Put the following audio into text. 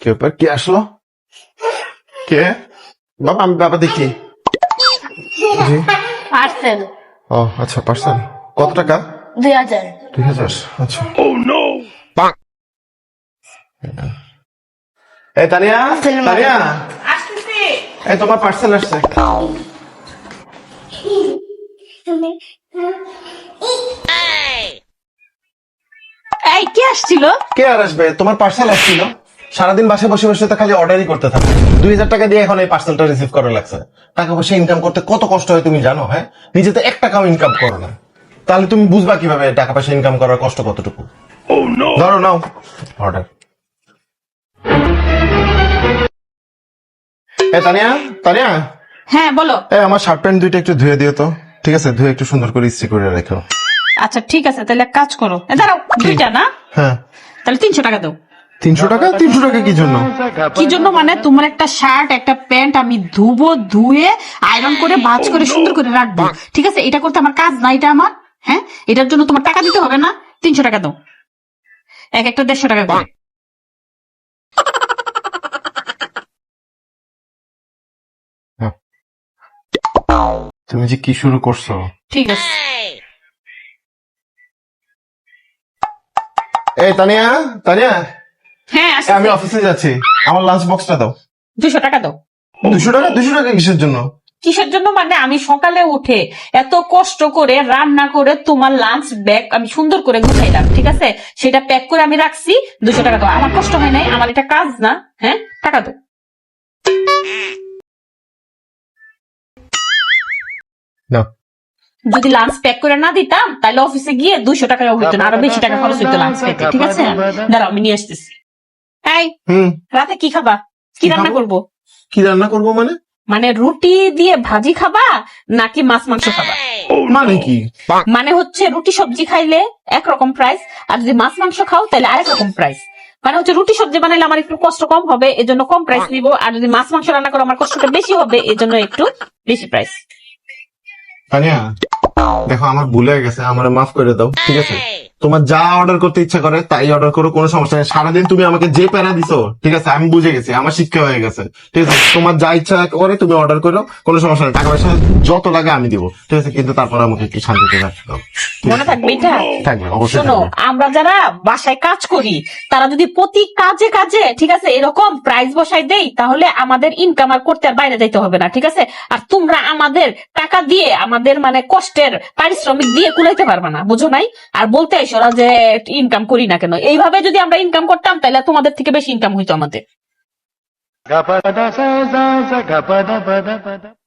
কে ব্যাপার? কে আসলো? কে? বাবা আমি বাবা দেখি। জি। পার্সেল। ও আচ্ছা পার্সেল। কত টাকা? দুই হাজার। দুই হাজার আচ্ছা। এই তানিয়া? তানিয়া? আসতেছি। এই তোমার পার্সেল আসছে। এই কে আসছিল? কে আর আসবে? তোমার পার্সেল আসছিল। সারাদিন বাসে বসে বসে তো খালি অর্ডারই করতে থাকে। দুই হাজার টাকা দিয়ে এখন এই পার্সেলটা রিসিভ করা লাগছে। টাকা পয়সা ইনকাম করতে কত কষ্ট হয় তুমি জানো হ্যাঁ? নিজে তো এক টাকাও ইনকাম করো না। তাহলে তুমি বুঝবা কীভাবে টাকা পয়সা ইনকাম করার কষ্ট কতটুকু? ধরো নাও অর্ডার এ তানিয়া তানিয়া? হ্যাঁ বলো। এ আমার শার্ট প্যান্ট দুইটা একটু ধুয়ে দিও তো। ঠিক আছে ধুয়ে একটু সুন্দর করে ইস্ত্রি করে রেখো। আচ্ছা ঠিক আছে তাহলে এক কাজ করো। এ, দাঁড়াও দুইটা না? হ্যাঁ। তাহলে তিনশো টাকা দাও। তিনশো টাকা? তিনশো টাকা কি জন্য? কি জন্য মানে তোমার একটা শার্ট একটা প্যান্ট আমি ধুবো ধুয়ে আয়রন করে ভাঁজ করে সুন্দর করে রাখব। ঠিক আছে? এটা করতে আমার কাজ না এটা আমার হ্যাঁ? এটার জন্য তোমার টাকা দিতে হবে না। তিনশো টাকা দাও। এক একটা দেড়শো টাকা করে। তুমি যে কি শুরু করছ? ঠিক আছে। এই তানিয়া তানিয়া। হ্যাঁ আমি অফিসে যাচ্ছি। আমার লাঞ্চ বক্সটা দাও। দুশো টাকা দাও। দুশো টাকা? দুশো টাকা কিসের জন্য? কিসের জন্য মানে আমি সকালে উঠে এত কষ্ট করে রান্না করে তোমার লাঞ্চ ব্যাগ আমি সুন্দর করে গুছাইলাম ঠিক আছে? সেটা প্যাক করে আমি রাখছি। দুশো টাকা দাও। আমার কষ্ট হয় নাই আমার এটা কাজ না হ্যাঁ? টাকা দাও। না যদি লাঞ্চ প্যাক করে না দিতাম তাহলে অফিসে গিয়ে দুইশো টাকা হইতো না আরও বেশি টাকা খরচ হইতো লাঞ্চ পেতে ঠিক আছে? দাঁড়াও আমি নিয়ে আসতেছি। এই হুম। রাতে কি খাবা? কি রান্না? করব? কি রান্না করব মানে? মানে রুটি দিয়ে ভাজি খাবা নাকি মাছ মাংস খাবা? মানে কি? মানে হচ্ছে রুটি সবজি খাইলে একরকম প্রাইস আর যদি মাছ মাংস খাও তাহলে আরেক রকম প্রাইস মানে হচ্ছে রুটি সবজি বানাইলে আমার একটু কষ্ট কম হবে এজন্য কম প্রাইস নিব আর যদি মাছ মাংস রান্না করো আমার কষ্টটা বেশি হবে এজন্য একটু বেশি প্রাইস দেখো আমার ভুলে গেছে আমার মাফ করে দাও ঠিক আছে? তোমার যা অর্ডার করতে ইচ্ছা করে তাই অর্ডার করো কোনো সমস্যা নেই। সারাদিন তুমি আমাকে যে প্যারা দিছো ঠিক আছে আমি বুঝে গেছি আমার শিক্ষা হয়ে গেছে ঠিক আছে। তোমার যা ইচ্ছা করে তুমি অর্ডার করো কোনো সমস্যা নেই। টাকা পয়সা যত লাগে আমি দিব ঠিক আছে। কিন্তু তারপর আমাকে একটু শান্তিতে রাখতে দাও। মনে থাকবে এটা? থাকবে অবশ্যই শোনো আমরা যারা বাসায় কাজ করি তারা যদি প্রতি কাজে কাজে ঠিক আছে এরকম প্রাইস বসাই দেই তাহলে আমাদের ইনকাম আর করতে আর বাইরে যাইতে হবে না ঠিক আছে? আর তোমরা আমাদের টাকা দিয়ে আমাদের মানে কষ্টের পারিশ্রমিক দিয়ে কুলাইতে পারবে না বুঝো নাই? আর বলতে না যে ইনকাম করি না কেন? এইভাবে যদি আমরা ইনকাম করতাম, তাহলে তোমাদের থেকে বেশি ইনকাম হইতো আমাদের।